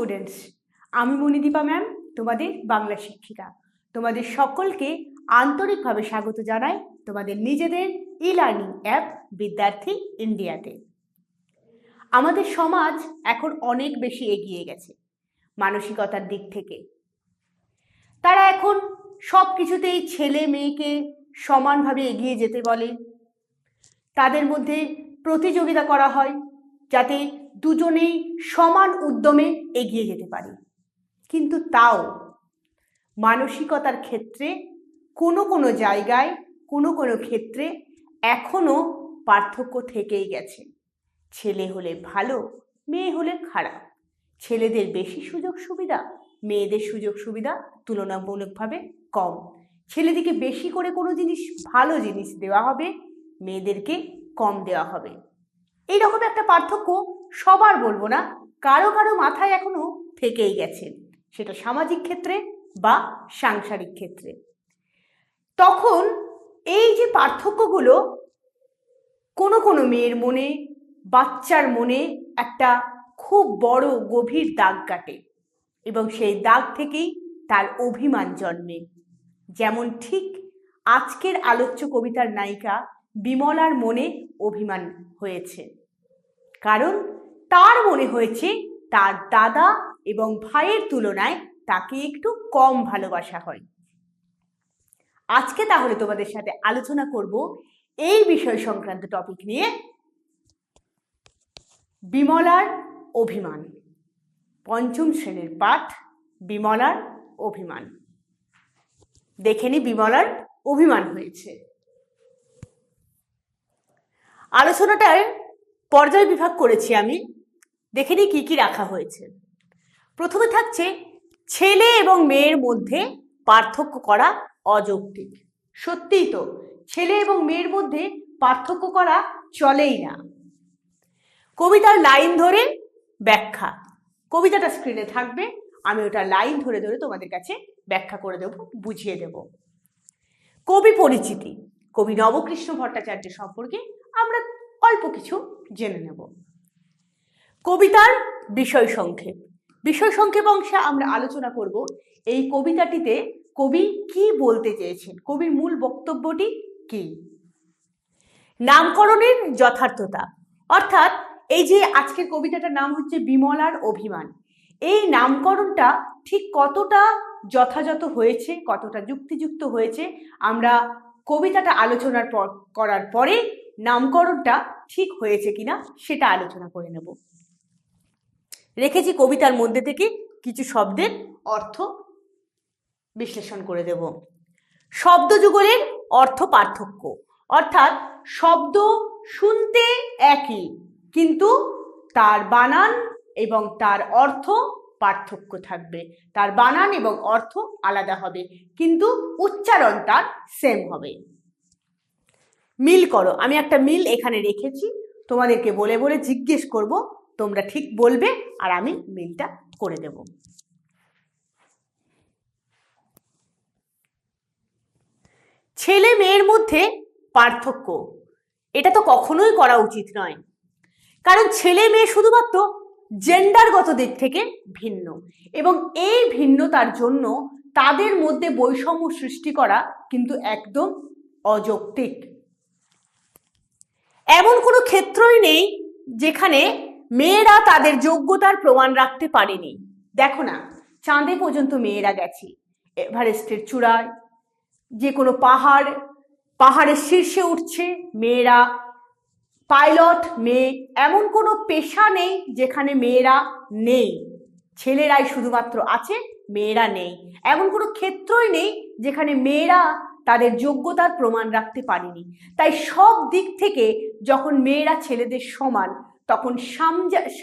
Students, আমি Manidipa ma'am, তোমাদের বাংলা শিক্ষিকা। তোমাদের সকলকে আন্তরিকভাবে স্বাগত জানাই তোমাদের নিজেদের ই লার্নিং অ্যাপ বিদ্যার্থী ইন্ডিয়াতে আমাদের সমাজ এখন অনেক বেশি এগিয়ে গেছে, মানসিকতার দিক থেকে। তারা এখন সব কিছুতেই ছেলে মেয়েকে সমানভাবে এগিয়ে যেতে বলে। তাদের মধ্যে প্রতিযোগিতা করা হয়, যাতে দুজনেই সমান উদ্যমে এগিয়ে যেতে পারে। কিন্তু তাও মানসিকতার ক্ষেত্রে কোনো কোনো জায়গায়, কোনো কোনো ক্ষেত্রে এখনও পার্থক্য থেকেই গেছে। ছেলে হলে ভালো, মেয়ে হলে খারাপ। ছেলেদের বেশি সুযোগ সুবিধা, মেয়েদের সুযোগ সুবিধা তুলনামূলকভাবে কম। ছেলেদিকে বেশি করে কোনো জিনিস, ভালো জিনিস দেওয়া হবে, মেয়েদেরকে কম দেওয়া হবে। এইরকম একটা পার্থক্য সবার বলব না, কারও কারও মাথায় এখনও থেকেই গেছে। সেটা সামাজিক ক্ষেত্রে বা সাংসারিক ক্ষেত্রে। তখন এই যে পার্থক্যগুলো, কোনো কোনো মেয়ের মনে, বাচ্চার মনে একটা খুব বড় গভীর দাগ কাটে এবং সেই দাগ থেকেই তার অভিমান জন্মে। যেমন ঠিক আজকের আলোচ্য কবিতার নায়িকা বিমলার মনে অভিমান হয়েছে। কারণ তার মনে হয়েছে তার দাদা এবং ভাইয়ের তুলনায় তাকে একটু কম ভালোবাসা হয়। আজকে তাহলে তোমাদের সাথে আলোচনা করব এই বিষয় সংক্রান্ত টপিক নিয়ে বিমলার অভিমান। পঞ্চম শ্রেণির পাঠ, বিমলার অভিমান। দেখে নি বিমলার অভিমান হয়েছে। আলোচনাটায় পর্যায় বিভাগ করেছি আমি। দেখে নিই কী কী রাখা হয়েছে। প্রথমে থাকছে ছেলে এবং মেয়ের মধ্যে পার্থক্য করা অযৌক্তিক। সত্যিই তো, ছেলে এবং মেয়ের মধ্যে পার্থক্য করা চলেই না। কবিতার লাইন ধরে ব্যাখ্যা। কবিতাটা স্ক্রিনে থাকবে, আমি ওটা লাইন ধরে ধরে তোমাদের কাছে ব্যাখ্যা করে দেব, বুঝিয়ে দেব। কবি পরিচিতি। কবি নবকৃষ্ণ ভট্টাচার্য সম্পর্কে আমরা অল্প কিছু জেনে নেব। কবিতার বিষয় সংক্ষেপ। বিষয় সংক্ষেপ অংশে আমরা আলোচনা করব এই কবিতাটিতে কবি কি বলতে চেয়েছেন? কবির মূল বক্তব্যটি কি? নামকরণের যথার্থতা। অর্থাৎ এই যে আজকের কবিতাটার নাম হচ্ছে বিমলার অভিমান। এই নামকরণটা ঠিক কতটা যথাযথ হয়েছে, কতটা যুক্তিযুক্ত হয়েছে, আমরা কবিতাটা আলোচনার পর করার পরে নামকরণটা ঠিক হয়েছে কিনা সেটা আলোচনা করে নেব। রেখেছি কবিতার মধ্যে থেকে কিছু শব্দের অর্থ বিশ্লেষণ করে দেব। শব্দ যুগলের অর্থ পার্থক্য। অর্থাৎ শব্দ শুনতে একই, কিন্তু তার বানান এবং তার অর্থ পার্থক্য থাকবে। তার বানান এবং অর্থ আলাদা হবে, কিন্তু উচ্চারণ তার সেম হবে। মিল করো। আমি একটা মিল এখানে রেখেছি। তোমাদেরকে বলে বলে জিজ্ঞেস করব তোমরা ঠিক বলবে আর আমি মিলটা করে দেব। ছেলে মেয়ের মধ্যে পার্থক্য, এটা তো কখনোই করা উচিত নয়। কারণ ছেলে মেয়ে শুধুমাত্র জেন্ডারগত দিক থেকে ভিন্ন এবং এই ভিন্নতার জন্য তাদের মধ্যে বৈষম্য সৃষ্টি করা কিন্তু একদম অযৌক্তিক। এমন কোনো ক্ষেত্রই নেই যেখানে মেয়েরা তাদের যোগ্যতার প্রমাণ রাখতে পারেনি। দেখো না, চাঁদে পর্যন্ত মেয়েরা গেছে। এভারেস্টের চূড়ায় যে কোনো পাহাড়, পাহাড়ের শীর্ষে উঠছে মেয়েরা। পাইলট, মেয়ে, এমন কোনো পেশা নেই যেখানে মেয়েরা নেই। ছেলেরাই শুধুমাত্র আছে, মেয়েরা নেই। এমন কোনো ক্ষেত্রই নেই যেখানে মেয়েরা তাদের যোগ্যতার প্রমাণ রাখতে পারেনি। তাই সব দিক থেকে যখন মেয়েরা ছেলেদের সমান তখন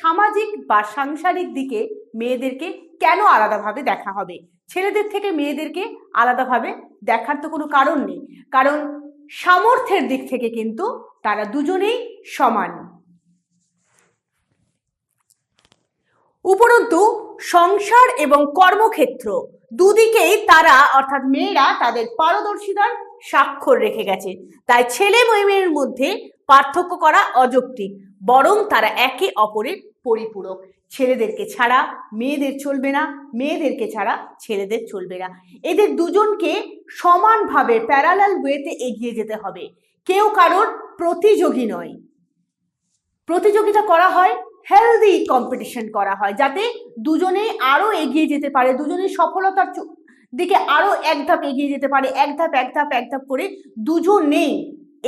সামাজিক বা সাংসারিক দিকে মেয়েদেরকে কেন আলাদাভাবে দেখা হবে? ছেলেদের থেকে মেয়েদেরকে আলাদাভাবে দেখার তো কোনো কারণ নেই। কারণ সামর্থ্যের দিক থেকে কিন্তু তারা দুজনেই সমান। উপরন্তু সংসার এবং কর্মক্ষেত্র দুদিকেই তারা, অর্থাৎ মেয়েরা, তাদের পারদর্শিতার স্বাক্ষর রেখে গেছে। তাই ছেলে মেয়ের মধ্যে পার্থক্য করা অযৌক্তিক বরং তারা একে অপরের পরিপূরক। ছেলেদেরকে ছাড়া মেয়েদের চলবে না, মেয়েদেরকে ছাড়া ছেলেদের চলবে না। এদের দুজনকে সমানভাবে প্যারালাল ওয়েতে এগিয়ে যেতে হবে। কেউ কারোর প্রতিযোগী নয়। প্রতিযোগিতা করা হয় হেলদি কম্পিটিশন করা হয়, যাতে দুজনে আরও এগিয়ে যেতে পারে, দুজনের সফলতার দিকে আরও এক ধাপ এগিয়ে যেতে পারে, এক ধাপ এক ধাপ এক ধাপ করে দুজনেই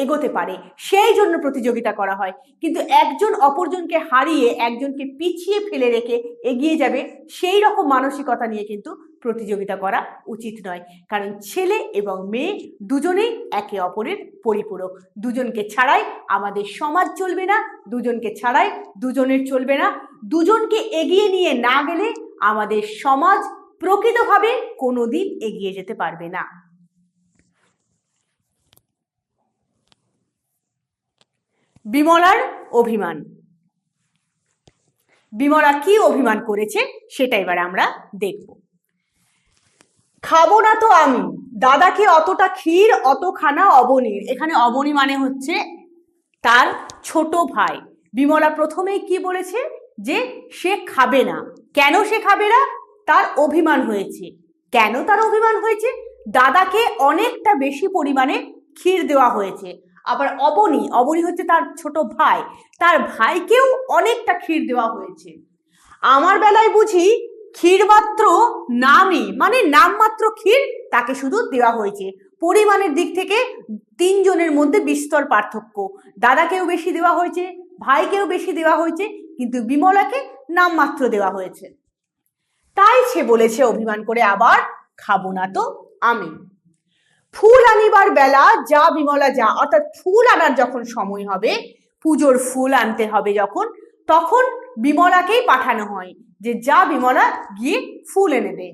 এগোতে পারে। সেই জন্য প্রতিযোগিতা করা হয়। কিন্তু একজন অপরজনকে হারিয়ে একজনকে পিছিয়ে ফেলে রেখে এগিয়ে যাবে, সেই রকম মানসিকতা নিয়ে কিন্তু প্রতিযোগিতা করা উচিত নয়। কারণ ছেলে এবং মেয়ে দুজনেই একে অপরের পরিপূরক। দুজনকে ছাড়াই আমাদের সমাজ চলবে না, দুজনকে ছাড়াই দুজনের চলবে না। দুজনকে এগিয়ে নিয়ে না গেলে আমাদের সমাজ প্রকৃতভাবে কোনোদিন এগিয়ে যেতে পারবে না। বিমলার অভিমান। বিমলা কি অভিমান করেছে সেটা এবার আমরা দেখব। খাব না তো আমি। দাদাকে অতটা ক্ষীর, অতখানা অবনীর। এখানে অবনী মানে হচ্ছে তার ছোট ভাই। বিমলা প্রথমেই কি বলেছে? যে সে খাবে না। কেন সে খাবে না? তার অভিমান হয়েছে। কেন তার অভিমান হয়েছে? দাদাকে অনেকটা বেশি পরিমাণে ক্ষীর দেওয়া হয়েছে। আবার অবনী অবনী হচ্ছে তার ছোট ভাই। তার ভাইকেও অনেকটা ক্ষীর দেওয়া হয়েছে। আমার বেলায় বুঝি ক্ষীর মাত্র নামই মানে নামমাত্র ক্ষীর তাকে শুধু দেওয়া হয়েছে। পরিমাণের দিক থেকে তিনজনের মধ্যে বিস্তর পার্থক্য। দাদাকেও বেশি দেওয়া হয়েছে, ভাইকেও বেশি দেওয়া হয়েছে, কিন্তু বিমলাকে নামমাত্র দেওয়া হয়েছে। তাই সে বলেছে, অভিমান করে আবার খাব না তো আমি। ফুল আনিবার বেলা যা বিমলা যা, অর্থাৎ ফুল আনার যখন সময় হবে, পুজোর ফুল আনতে হবে যখন, তখন বিমলাকেই পাঠানো হয় যে যা বিমলা গিয়ে ফুল এনে দে।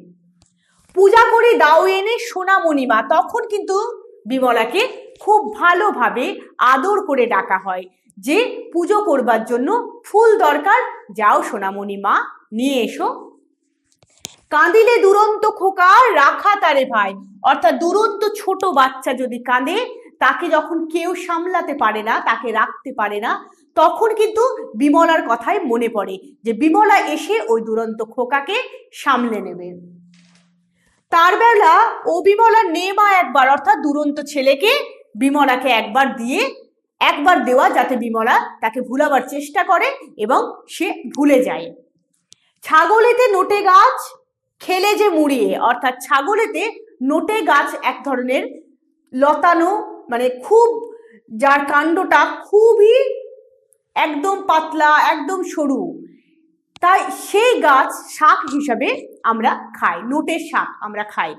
পূজা করে দাও এনে সোনামণি মা, তখন কিন্তু বিমলাকে খুব ভালোভাবে আদর করে ডাকা হয় যে পুজো করবার জন্য ফুল দরকার, যাও সোনামণি মা, নিয়ে এসো। কাঁদিলে দুরন্ত খোকা, রাখা তারে ভাই অর্থাৎ দুরন্ত ছোট বাচ্চা যদি কাঁদে, তাকে যখন কেউ সামলাতে পারে না, তাকে রাখতে পারে না, তখন কিন্তু বিমলার কথাই মনে পড়ে যে বিমলা এসে ওই দুরন্ত খোকাকে সামলে নেবে। তার বেলা ও বিমলা নেমা একবার, অর্থাৎ দুরন্ত ছেলেকে বিমলাকে একবার দিয়ে, একবার দেওয়া যাতে বিমলা তাকে ভুলাবার চেষ্টা করে এবং সে ভুলে যায়। ছাগলেতে নোটে গাছ, খেলে যে মুড়িয়ে, অর্থাৎ ছাগলেতে নোটে গাছ এক ধরনের। লতানো মানে খুব, যার কাণ্ডটা খুবই একদম পাতলা, একদম সরু। তাই সেই গাছ শাক হিসাবে আমরা খাই, নোটের শাক আমরা খাই।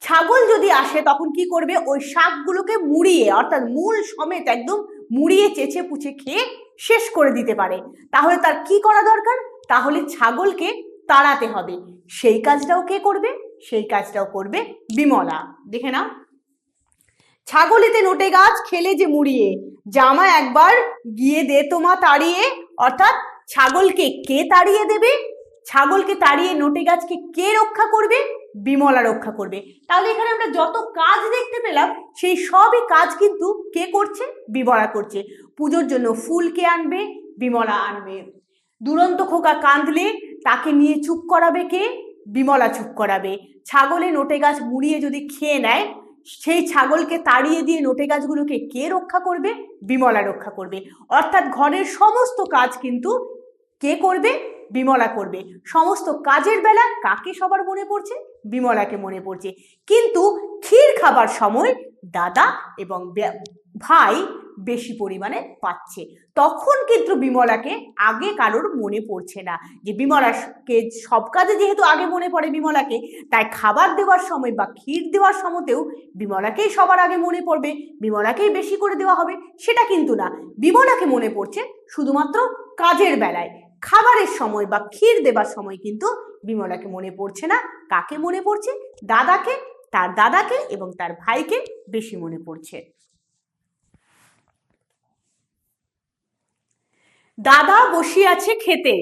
ছাগল যদি আসে তখন কি করবে? ওই শাকগুলোকে মুড়িয়ে, অর্থাৎ মূল সমেত একদম মুড়িয়ে, চেঁচে পুচে খেয়ে শেষ করে দিতে পারে। তাহলে তার কি করা দরকার? তাহলে ছাগলকে তাড়াতে হবে। সেই কাজটাও কে করবে? সেই কাজটাও করবে বিমলা। দেখে নাও। ছাগলেতে নোটে গাছ, খেলে যে মুড়িয়ে। জামা একবার গিয়ে দে তোমা তাড়িয়ে। অর্থাৎ ছাগলকে কে তাড়িয়ে দেবে? ছাগলকে তাড়িয়ে নোটে গাছকে কে রক্ষা করবে? বিমলা রক্ষা করবে। তাহলে এখানে আমরা যত কাজ দেখতে পেলাম, সেই সবই কাজ কিন্তু কে করছে? বিমলা করছে। পুজোর জন্য ফুল কে আনবে? বিমলা আনবে। দুরন্ত খোকা কাঁদলে তাকে নিয়ে চুপ করাবে কে? বিমলা চুপ করাবে। ছাগলে নোটে গাছ মুড়িয়ে যদি খেয়ে নেয়, সেই ছাগলকে তাড়িয়ে দিয়ে নোটে গাছগুলোকে কে রক্ষা করবে? বিমলা রক্ষা করবে। অর্থাৎ ঘরের সমস্ত কাজ কিন্তু কে করবে? বিমলা করবে। সমস্ত কাজের বেলা কাকে সবার মনে পড়ছে? বিমলাকে মনে পড়ছে। কিন্তু ক্ষীর খাবার সময় দাদা এবং ভাই বেশি পরিমাণে পাচ্ছে। তখন কিন্তু বিমলাকে আগে কারোর মনে পড়ছে না যে বিমলাকে সব কাজে যেহেতু আগে মনে পড়ে বিমলাকে, তাই খাবার দেওয়ার সময় বা ক্ষীর দেওয়ার সময়তেও বিমলাকেই সবার আগে মনে পড়বে, বিমলাকেই বেশি করে দেওয়া হবে, সেটা কিন্তু না। বিমলাকে মনে পড়ছে শুধুমাত্র কাজের বেলায়। খাবারের সময় বা ক্ষীর দেবার সময় কিন্তু বিমলাকে মনে পড়ছে না, কাকে মনে পড়ছে? দাদাকে, তার দাদাকে এবং তার ভাইকে বেশি মনে পড়ছে। দাদা বসিয়ে আছে খেতে।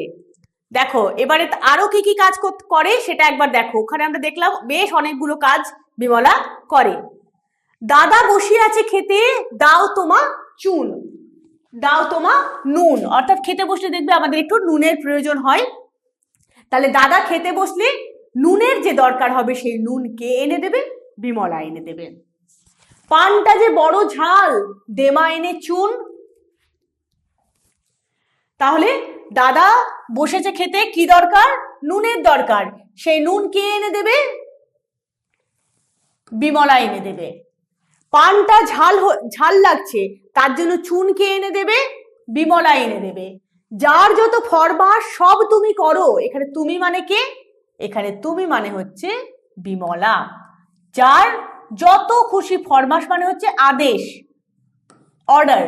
দেখো, এবারে আরও কি কি কাজ করে সেটা একবার দেখো। ওখানে আমরা দেখলাম বেশ অনেকগুলো কাজ বিমলা করে। দাদা বসিয়ে আছে খেতে, দাও তোমা চুন। দাও তোমা নুন। অর্থাৎ খেতে বসলে দেখবে আমাদের একটু নুনের প্রয়োজন হয়। তাহলে দাদা খেতে বসলে নুনের যে দরকার হবে সেই নুন কে এনে দেবে? বিমলা এনে দেবে। পানটা যে বড় ঝাল, দেমা এনে চুন তাহলে দাদা বসেছে খেতে কি দরকার? নুনের দরকার। সেই নুন কে এনে দেবে? বিমলা এনে দেবে। পানটা ঝাল ঝাল লাগছে, তার জন্য চুন কে এনে দেবে? বিমলা এনে দেবে। যার যত ফরমাস সব তুমি করো। এখানে তুমি মানে কে? এখানে তুমি মানে হচ্ছে বিমলা। যার যত খুশি ফরমাস মানে হচ্ছে আদেশ, অর্ডার।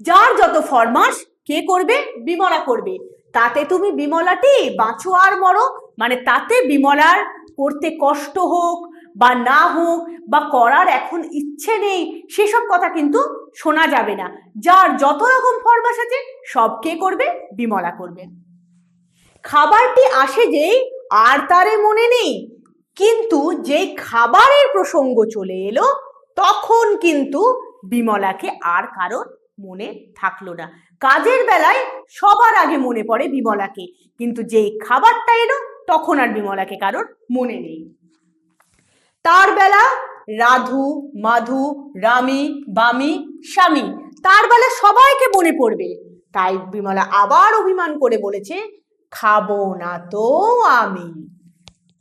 যার যত ফরমাস কে করবে? বিমলা করবে। তাতে তুমি বিমলাটি বাঁচো আর মরো। মানে তাতে বিমলার করতে কষ্ট হোক বা না হোক বা করার এখন ইচ্ছে নেই, সেসব কথা কিন্তু শোনা যাবে না। যার যত রকম ফরমাস আছে সব কে করবে? বিমলা করবে। খাবারটি আসে যেই আর তারে মনে নেই, কিন্তু যেই খাবারের প্রসঙ্গ চলে এলো, তখন কিন্তু বিমলাকে আর কারোর মনে থাকল না। কাজের বেলায় সবার আগে মনে পড়ে বিমলাকে। কিন্তু যেই খাবারটা এলো, তখন আর বিমলাকে কারোর মনে নেই। তার বেলা রাধু, মাধু, রামি, বামি, স্বামী, তার বেলা সবাইকে মনে পড়বে। তাই বিমলা আবার অভিমান করে বলেছে, খাব না তো আমি।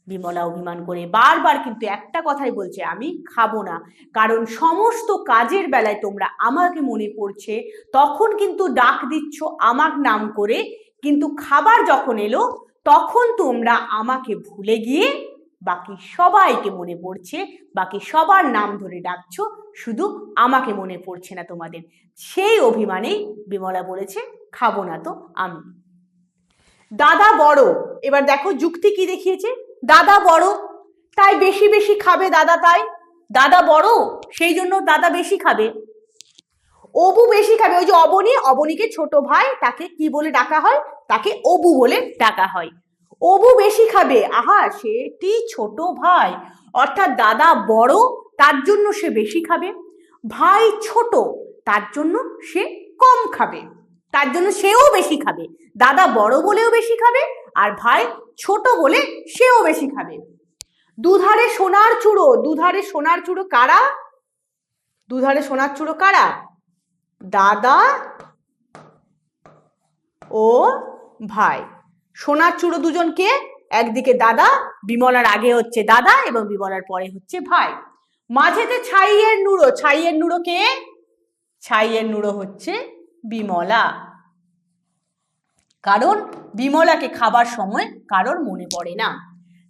বিমলা অভিমান করে বারবার কিন্তু একটা কথাই বলছে, আমি খাব না। কারণ সমস্ত কাজের বেলায় তোমরা আমাকে মনে পড়ছে, তখন কিন্তু ডাক দিচ্ছ আমার নাম করে, কিন্তু খাবার যখন এলো, তখন তোমরা আমাকে ভুলে গিয়ে বাকি সবাইকে মনে পড়ছে, বাকি সবার নাম ধরে ডাকছো, শুধু আমাকে মনে পড়ছে না তোমাদের। সেই অভিমানেই বিমলা বলেছে, খাব না তো, আমি। দাদা বড়, এবার দেখো যুক্তি কি দেখিয়েছে? দাদা বড়, তাই বেশি বেশি খাবে দাদা তাই। দাদা বড়, সেই জন্য দাদা বেশি খাবে। অবু বেশি খাবে, ওই যে অবনী, অবনীকে ছোট ভাই, তাকে কি বলে ডাকা হয়? তাকে অবু বলে ডাকা হয়। অবু বেশি খাবে, আহা সেটি ছোট ভাই। অর্থাৎ দাদা বড়, তার জন্য সে বেশি খাবে। ভাই ছোট, তার জন্য সে কম খাবে। তার জন্য সেও বেশি খাবে। দাদা বড় বলেও বেশি খাবে আর ভাই ছোট বলে সেও বেশি খাবে। দুধারে সোনার চূড়ো, দুধারে সোনার চূড়ো কারা? দুধারে সোনার চূড়ো কারা? দাদা ও ভাই। সোনার চূড়ো দুজনকে একদিকে দাদা, বিমলার আগে হচ্ছে দাদা এবং বিমলার পরে হচ্ছে ভাই। মাঝেতে ছাইয়ের নুড়ো ছাইয়ের নুড়ো কে? ছাইয়ের নুড়ো হচ্ছে বিমলা। কারণ বিমলাকে খাবার সময় কারোর মনে পড়ে না।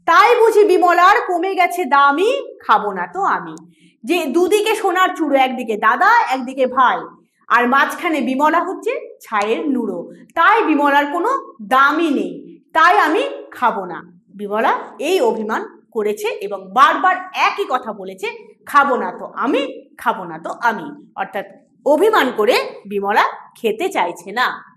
তাই বুঝি বিমলার কমে গেছে দামই, খাব না তো আমি। যে দুদিকে সোনার চূড়ো, একদিকে দাদা, একদিকে ভাই। আর মাঝখানে বিমলা হচ্ছে ছায়ের নুড়ো। তাই বিমলার কোনো দামই নেই। তাই আমি খাব না। বিমলা এই অভিমান করেছে এবং বারবার একই কথা বলেছে, খাব না তো আমি, খাব না তো আমি। অর্থাৎ অভিমান করে বিমলা খেতে চাইছে না।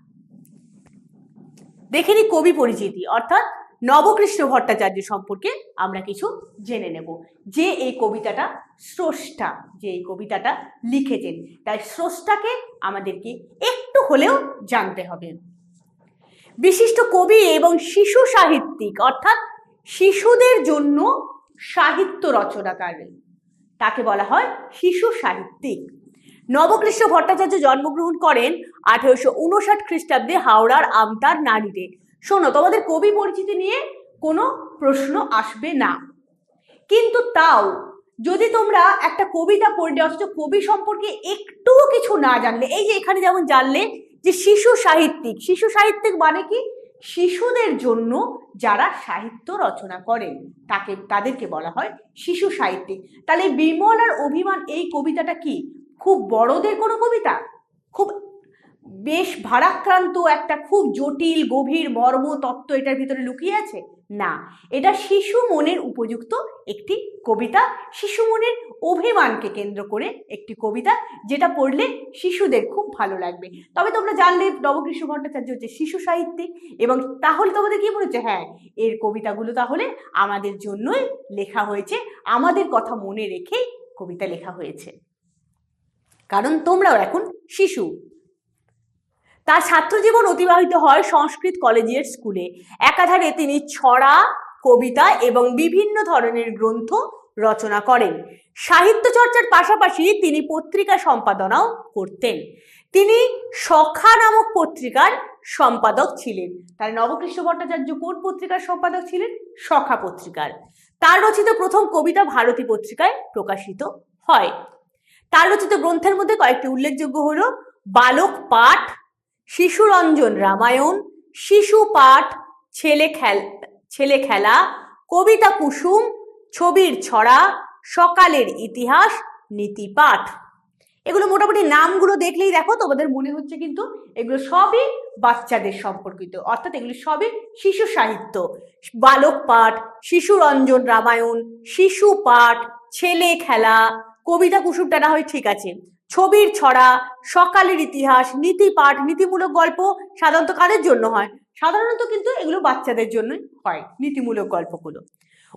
দেখে নি কবি পরিচিতি, অর্থাৎ নবকৃষ্ণ ভট্টাচার্য সম্পর্কে আমরা কিছু জেনে নেব। যে এই কবিতাটা স্রষ্টা, যে এই কবিতাটা লিখেছেন, তাই স্রষ্টাকে আমাদেরকে একটু হলেও জানতে হবে। বিশিষ্ট কবি এবং শিশু সাহিত্যিক, অর্থাৎ শিশুদের জন্য সাহিত্য রচনাকারী, তাকে বলা হয় শিশু সাহিত্যিক। নবকৃষ্ণ ভট্টাচার্য জন্মগ্রহণ করেন আঠেরোশো উনষাট খ্রিস্টাব্দে হাওড়ার আমতার নারীতে। শোনো, তোমাদের কবি পরিচিতি নিয়ে কোনো প্রশ্ন আসবে না। কিন্তু তাও, যদি তোমরা একটা কবিতা পড়লে, অথচ কবি সম্পর্কে একটুও কিছু না জানলে, এই যে এখানে যেমন জানলে যে শিশু সাহিত্যিক শিশু সাহিত্যিক মানে কি? শিশুদের জন্য যারা সাহিত্য রচনা করেন, তাকে, তাদেরকে বলা হয় শিশু সাহিত্যিক। তাহলে বিমল আর অভিমান, এই কবিতাটা কি? খুব বড়দের কোনো কবিতা? খুব বেশ ভারাক্রান্ত একটা খুব জটিল, গভীর, মর্ম, তত্ত্ব এটার ভিতরে লুকিয়ে আছে? না, এটা শিশু মনের উপযুক্ত একটি কবিতা। শিশু মনের অভিমানকে কেন্দ্র করে একটি কবিতা, যেটা পড়লে শিশুদের খুব ভালো লাগবে। তবে তোমরা জানলে নবকৃষ্ণ ভট্টাচার্য হচ্ছে শিশু সাহিত্যিক এবং তাহলে তোমাদের কি মনে হচ্ছে? হ্যাঁ এর কবিতাগুলো তাহলে আমাদের জন্যই লেখা হয়েছে। আমাদের কথা মনে রেখেই কবিতা লেখা হয়েছে। কারণ তোমরাও এখন শিশু। তার ছাত্রজীবন অতিবাহিত হয় সংস্কৃত কলেজের স্কুলে। একাধারে তিনি ছড়া, কবিতা এবং বিভিন্ন ধরনের গ্রন্থ রচনা করেন। সাহিত্য চর্চার পাশাপাশি তিনি পত্রিকা সম্পাদনাও করতেন। তিনি সখা নামক পত্রিকার সম্পাদক ছিলেন। তার নবকৃষ্ণ ভট্টাচার্য কোন পত্রিকার সম্পাদক ছিলেন? সখা পত্রিকার। তার রচিত প্রথম কবিতা ভারতী পত্রিকায় প্রকাশিত হয়। তার রচিত গ্রন্থের মধ্যে কয়েকটি উল্লেখযোগ্য হল বালক পাঠ শিশুরঞ্জন রামায়ণ, শিশু পাঠ, ছেলে খেল, ছেলে খেলা, কবিতা কুসুম, ছবির ছড়া, সকালের ইতিহাস নীতিপাঠ এগুলো মোটামুটি নামগুলো দেখলেই দেখো, তোমাদের মনে হচ্ছে কিন্তু এগুলো সবই বাচ্চাদের সম্পর্কিত। অর্থাৎ এগুলো সবই শিশু সাহিত্য। বালক পাঠ শিশুরঞ্জন রামায়ণ, শিশু পাঠ, ছেলে খেলা কবিতা কুসুম টানা হয়, ঠিক আছে। ছবির ছড়া, সকালের ইতিহাস, নীতি পাঠ, নীতিমূলক গল্প সাধারণত কাদের জন্য হয়? সাধারণত কিন্তু এগুলো বাচ্চাদের জন্যই হয়, নীতিমূলক গল্পগুলো।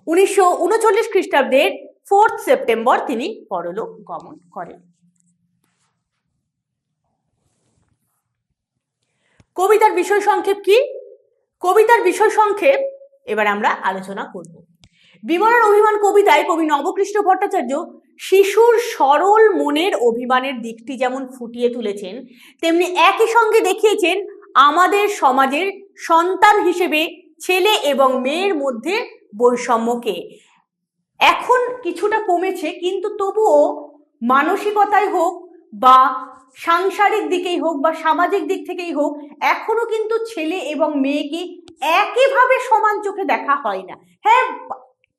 উনিশশো উনচল্লিশ খ্রিস্টাব্দের ফোর্থ সেপ্টেম্বর তিনি পরলোক গমন করেন। কবিতার বিষয় সংক্ষেপ কি? কবিতার বিষয় সংক্ষেপ, এবার আমরা আলোচনা করব। বিমলার অভিমান কবিতায় কবি নবকৃষ্ণ ভট্টাচার্য শিশুর সরল মনের অভিমানের দিকটি যেমন ফুটিয়ে তুলেছেন, তেমনি একই সঙ্গে দেখিয়েছেন আমাদের সমাজের সন্তান হিসেবে ছেলে এবং মেয়ের মধ্যে বৈষম্যকে। এখন কিছুটা কমেছে, কিন্তু তবুও মানসিকতায় হোক বা সাংসারিক দিকেই হোক বা সামাজিক দিক থেকেই হোক, এখনও কিন্তু ছেলে এবং মেয়েকে একইভাবে সমান চোখে দেখা হয় না। হ্যাঁ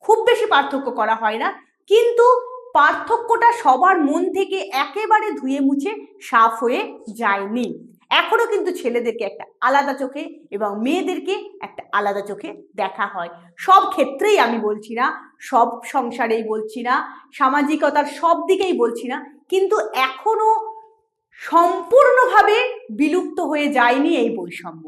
খুব বেশি পার্থক্য করা হয় না, কিন্তু পার্থক্যটা সবার মন থেকে একেবারে ধুয়ে মুছে, সাফ হয়ে যায়নি। এখনও কিন্তু ছেলেদেরকে একটা আলাদা চোখে এবং মেয়েদেরকে একটা আলাদা চোখে দেখা হয়। সব ক্ষেত্রেই আমি বলছি না, সব সংসারেই বলছি না, সামাজিকতার সব দিকেই বলছি না, কিন্তু এখনও সম্পূর্ণভাবে বিলুপ্ত হয়ে যায়নি এই বৈষম্য।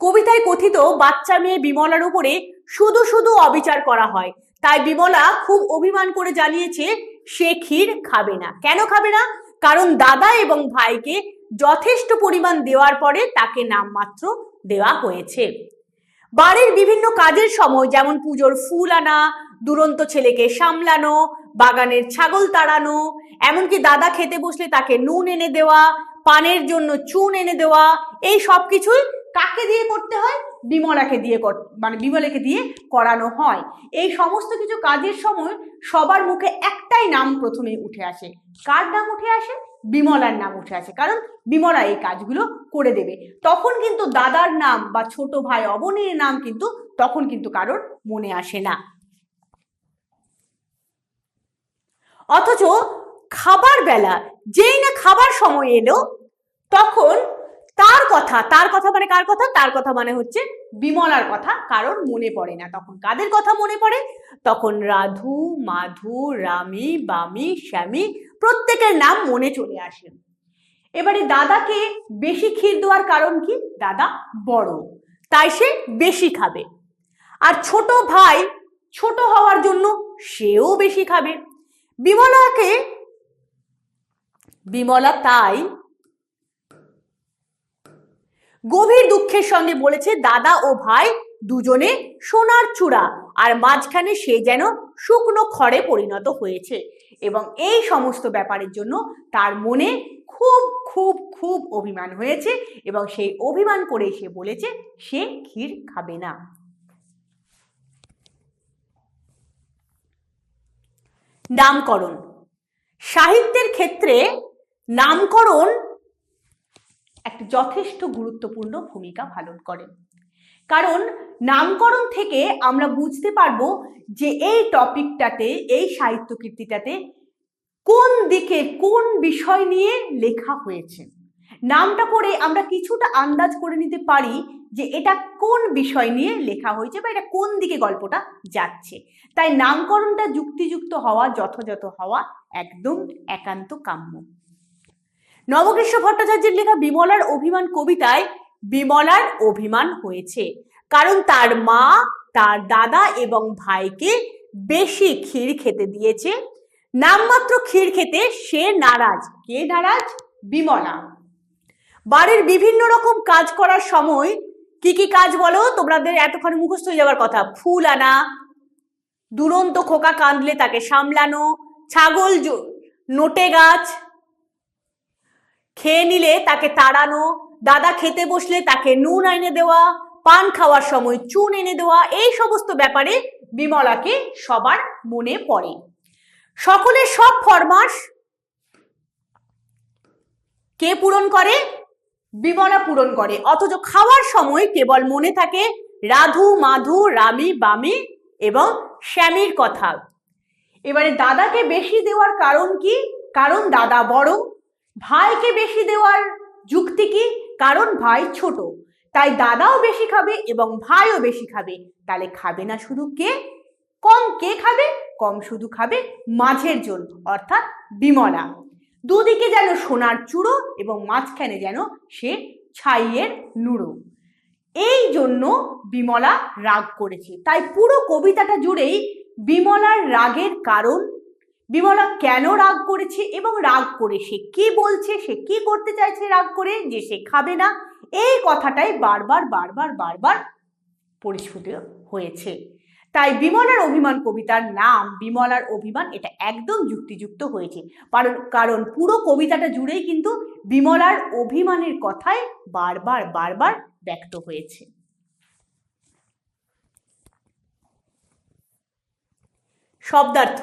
কবিতায় কথিত, বাচ্চা মেয়ে বিমলার উপরে শুধু শুধু অবিচার করা হয়। তাই বিমলা খুব অভিমান করে জানিয়েছে, সে ক্ষীর খাবে না। কেন খাবে না? কারণ দাদা এবং ভাইকে যথেষ্ট পরিমাণ দেওয়ার পরে তাকে নামমাত্র দেওয়া হয়েছে। বাড়ির বিভিন্ন কাজের সময় যেমন পুজোর ফুল আনা, দুরন্ত ছেলেকে সামলানো, বাগানের ছাগল তাড়ানো, এমনকি দাদা খেতে বসলে তাকে নুন এনে দেওয়া, পানের জন্য চুন এনে দেওয়া, এই সব কিছুই কাকে দিয়ে করতে হয়? বিমলাকে দিয়ে মানে বিমলাকে দিয়ে করানো হয়। এই সমস্ত কিছু কাজের সময় সবার মুখে একটাই নাম প্রথমে উঠে আসে। কার নাম উঠে আসে? বিমলার নাম উঠে আসে। কারণ বিমলা এই কাজগুলো করে দেবে। তখন কিন্তু দাদার নাম বা ছোট ভাই অবনীর নাম কিন্তু তখন কিন্তু কারোর মনে আসে না। অথচ খাবার বেলা যেই না খাবার সময় এলো, তখন তার কথা তার কথা মানে কার কথা? তার কথা মানে হচ্ছে বিমলার কথা। কারণ মনে পড়ে না। তখন কাদের কথা মনে পড়ে? তখন রাধু, মাধু, রামি, বামি, শ্যামি প্রত্যেকের নাম মনে চলে আসে। এবারে দাদাকে বেশি ক্ষীর দেওয়ার কারণ কি? দাদা বড়, তাই সে বেশি খাবে। আর ছোট ভাই ছোট হওয়ার জন্য সেও বেশি খাবে। বিমলাকে, বিমলা তাই গভীর দুঃখের সঙ্গে বলেছে, দাদা ও ভাই দুজনে সোনার চূড়া। আর মাঝখানে সে যেন শুকনো খড়ে পরিণত হয়েছে। এবং এই সমস্ত ব্যাপারের জন্য তার মনে খুব খুব খুব অভিমান হয়েছে এবং সেই অভিমান করে সে বলেছে, সে ক্ষীর খাবে না। নামকরণ। সাহিত্যের ক্ষেত্রে নামকরণ একটা যথেষ্ট গুরুত্বপূর্ণ ভূমিকা পালন করে। কারণ নামকরণ থেকে আমরা বুঝতে পারব যে এই টপিকটাতে, এই সাহিত্য কীর্তিটাতে কোন দিকে কোন বিষয় নিয়ে লেখা হয়েছে। নামটা পড়ে আমরা কিছুটা আন্দাজ করে নিতে পারি যে এটা কোন বিষয় নিয়ে লেখা হয়েছে বা এটা কোন দিকে গল্পটা যাচ্ছে। তাই নামকরণটা যুক্তিযুক্ত হওয়া, যথাযথ হওয়া একদম একান্ত কাম্য। নবকৃষ্ণ ভট্টাচার্যের লেখা বিমলার অভিমান কবিতায় বিমলার অভিমান হয়েছে। কারণ তার মা, তার দাদা এবং ভাইকে বেশি ক্ষীর খেতে দিয়েছে। নামমাত্র ক্ষীর খেতে সে নারাজ। কে নারাজ? বিমলা। বাড়ির বিভিন্ন রকম কাজ করার সময় কি কি কাজ বলো? তোমাদের এতক্ষণ মুখস্থ হয়ে যাওয়ার কথা। ফুল আনা, দুরন্ত খোকা কাঁদলে তাকে সামলানো, ছাগল নোটে গাছ খেয়ে নিলে তাকে তাড়ানো, দাদা খেতে বসলে তাকে নুন এনে দেওয়া, পান খাওয়ার সময় চুন এনে দেওয়া, এই সমস্ত ব্যাপারে বিমলাকে সবার মনে পড়ে। সকলের সব ফরমাস কে পূরণ করে? বিমলা পূরণ করে। অথচ খাওয়ার সময় কেবল মনে থাকে রাধু, মাধু, রামি, বামি এবং শ্যামির কথা। এবারে দাদাকে বেশি দেওয়ার কারণ কি? কারণ দাদা বড় ভাইকে বেশি দেওয়ার যুক্তি কি? কারণ ভাই ছোট। তাই দাদাও বেশি খাবে এবং ভাইও বেশি খাবে। তাহলে খাবে না শুধু কে? কম কে খাবে? কম শুধু খাবে মাঝের জন, অর্থাৎ বিমলা। দুদিকে যেন সোনার চূড়ো এবং মাঝখানে যেন সে ছাইয়ের নুড়ো। এই জন্য বিমলা রাগ করেছে। তাই পুরো কবিতাটা জুড়েই বিমলার রাগের কারণ বিমলা কেন রাগ করেছে এবং রাগ করে সে কি বলছে, সে কি করতে চাইছে রাগ করে যে সে খাবে না, এই কথাটাই বারবার বারবার বারবার পরিস্ফুট হয়েছে। তাই বিমলার অভিমান কবিতার নাম, বিমলার অভিমান এটা একদম যুক্তিযুক্ত হয়েছে। কারণ কারণ পুরো কবিতাটা জুড়েই কিন্তু বিমলার অভিমানের কথাই বারবার বারবার ব্যক্ত হয়েছে। শব্দার্থ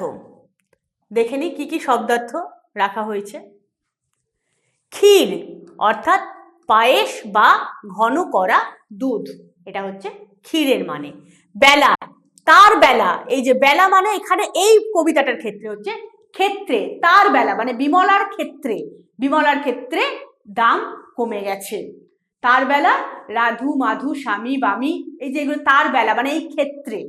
দেখে নি কি কি শব্দার্থ রাখা হয়েছে। ক্ষীর অর্থাৎ পায়েস বা ঘন করা দুধ, এটা হচ্ছে ক্ষীরের মানে। বেলা, তার বেলা, এই যে বেলা মানে এখানে এই কবিতাটার ক্ষেত্রে হচ্ছে ক্ষেত্রে, তার বেলা মানে বিমলার ক্ষেত্রে বিমলার ক্ষেত্রে দাম কমে গেছে। তার বেলা, রাধু, মাধু, স্বামী, বামী, এই যে এগুলো তার বেলা মানে এই ক্ষেত্রে।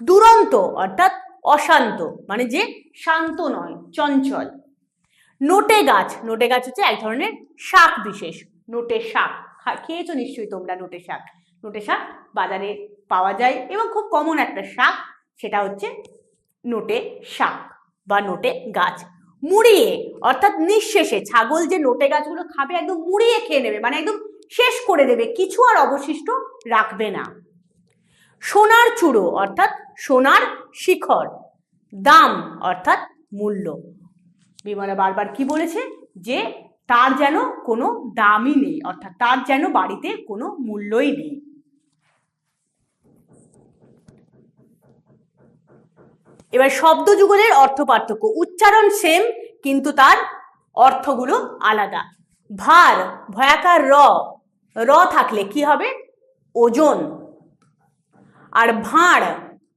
দুরন্ত অর্থাৎ অশান্ত মানে যে শান্ত নয়, চঞ্চল। নোটে গাছ নোটে গাছ হচ্ছে এক ধরনের শাক বিশেষ, নোটে শাক। খেয়েছো নিশ্চয়ই তোমরা নোটে শাক। নোটে শাক বাজারে পাওয়া যায় এবং খুব কমন একটা শাক, সেটা হচ্ছে নোটে শাক বা নোটে গাছ। মুড়িয়ে, অর্থাৎ নিঃশেষে, ছাগল যে নোটে গাছগুলো খাবে, একদম মুড়িয়ে খেয়ে নেবে মানে একদম শেষ করে দেবে, কিছু আর অবশিষ্ট রাখবে না। সোনার চূড়ো, অর্থাৎ সোনার শিখর, দাম, অর্থাৎ মূল্য। বিমলা বারবার কি বলেছে? যে তার যেন কোনো দামই নেই, অর্থাৎ তার যেন বাড়িতে কোনো মূল্যই নেই। এবার শব্দ যুগলের অর্থ পার্থক্য। উচ্চারণ সেম, কিন্তু তার অর্থগুলো আলাদা। ভার, ভয়াকার র। র থাকলে কি হবে? ওজন। আর ভাঁড়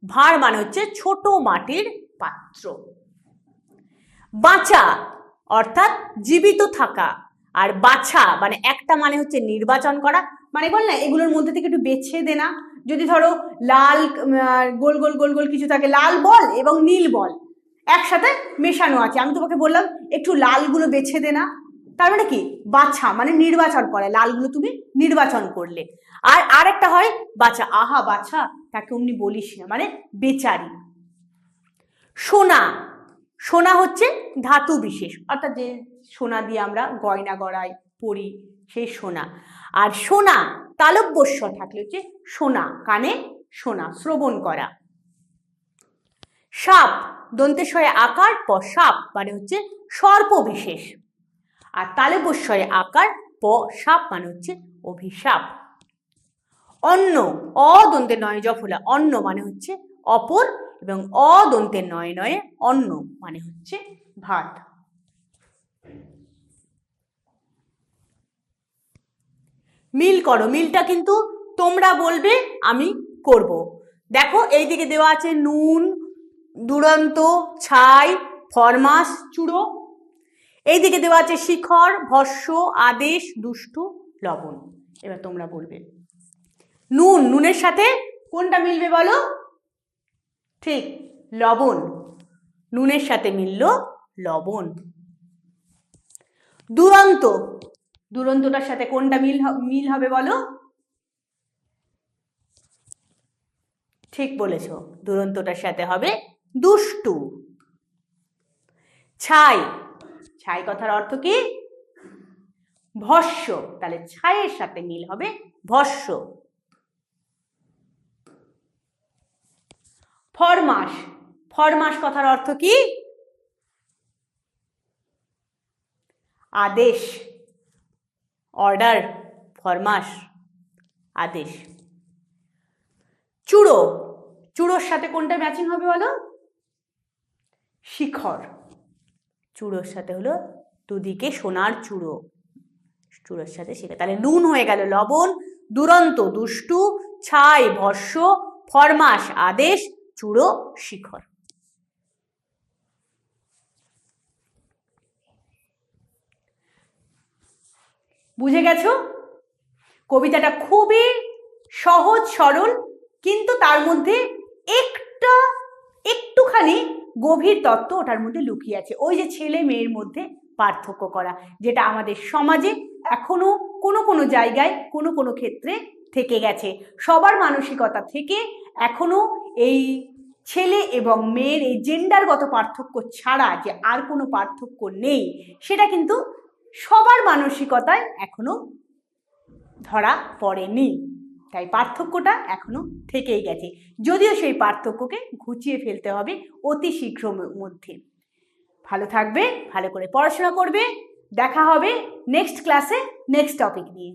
ভাঁড় মানে হচ্ছে ছোট মাটির পাত্র। বাঁচা অর্থাৎ জীবিত থাকা। আর বাছা মানে একটা মানে হচ্ছে নির্বাচন করা। মানে বল না, এগুলোর মধ্যে থেকে একটু বেছে দে না। যদি ধরো লাল গোল গোল গোল গোল কিছু থাকে, লাল বল এবং নীল বল একসাথে মেশানো আছে। আমি তোমাকে বললাম, একটু লালগুলো বেছে দে না। তার মানে কি? বাছা মানে নির্বাচন করে। লালগুলো তুমি নির্বাচন করলে। আর আরেকটা হয়, বাছা, আহা, বাছা, তাকে অমনি বলিস না মানে বেচারি। সোনা সোনা হচ্ছে ধাতু বিশেষ, অর্থাৎ যে সোনা দিয়ে আমরা গয়না গড়াই, পরি, সেই সোনা। আর সোনা, তালব্যস্য থাকলে হচ্ছে সোনা, কানে সোনা, শ্রবণ করা। সাপ দন্তেশ্বয়ে আকার প, সাপ মানে হচ্ছে সর্প বিশেষ। আর তালব্যস্বয়ে আকার প, সাপ মানে হচ্ছে অভিশাপ। অন্ন অদন্তের নয় জফলা অন্ন মানে হচ্ছে অপর এবং অদন্তের নয় নয়ে অন্ন মানে হচ্ছে ভাত। মিল করো, মিলটা কিন্তু তোমরা বলবে, আমি করব। দেখো এই দিকে দেওয়া আছে নুন, দুরন্ত, ছাই ফরমাস চূড়ো। এইদিকে দেওয়া আছে শিখর, ভস্য, আদেশ, দুষ্টু, লবণ। এবার তোমরা বলবে। নুন, নুনের সাথে কোনটা মিলবে বলো? ঠিক, লবণ। নুনের সাথে মিলল লবণ। দুরন্ত। দুরন্তটার সাথে কোনটা মিল মিল হবে বলো? ঠিক বলেছ, দুরন্তটার সাথে হবে দুষ্টু। ছাই। ছাই কথার অর্থ কি? ভস্য। তাহলে ছাইয়ের সাথে মিল হবে ভস্য। ফরমাস ফরমাস কথার অর্থ কি? আদেশ। অর্ডার ফরমাস আদেশ। চূড়ো। চূড়োর সাথে কোনটা ম্যাচিং হবে বলো? শিখর। চূড়োর সাথে হলো দুদিকে সোনার চূড়ো। চূড়োর সাথে শিখর। তাহলে নুন হয়ে গেল লবণ, দুরন্ত, দুষ্টু, ছাই, ভস্য ফরমাস আদেশ চূড়ো শিখর। বুঝে গেছো? কবিতাটা খুবই সহজ, সরল, কিন্তু তার মধ্যে একটা, একটুখানি গভীর তত্ত্ব ওটার মধ্যে লুকিয়ে আছে। ওই যে ছেলে মেয়ের মধ্যে পার্থক্য করা, যেটা আমাদের সমাজে এখনও কোনো কোনো জায়গায় কোনো কোনো ক্ষেত্রে থেকে গেছে। সবার মানসিকতা থেকে এখনও এই ছেলে এবং মেয়ের এই জেন্ডারগত পার্থক্য ছাড়া যে আর কোনো পার্থক্য নেই, সেটা কিন্তু সবার মানসিকতায় এখনও ধরা পড়েনি। তাই পার্থক্যটা এখনও থেকেই গেছে। যদিও সেই পার্থক্যকে ঘুচিয়ে ফেলতে হবে অতি শীঘ্র মধ্যে। ভালো থাকবে, ভালো করে পড়াশোনা করবে। দেখা হবে নেক্সট ক্লাসে নেক্সট টপিক নিয়ে।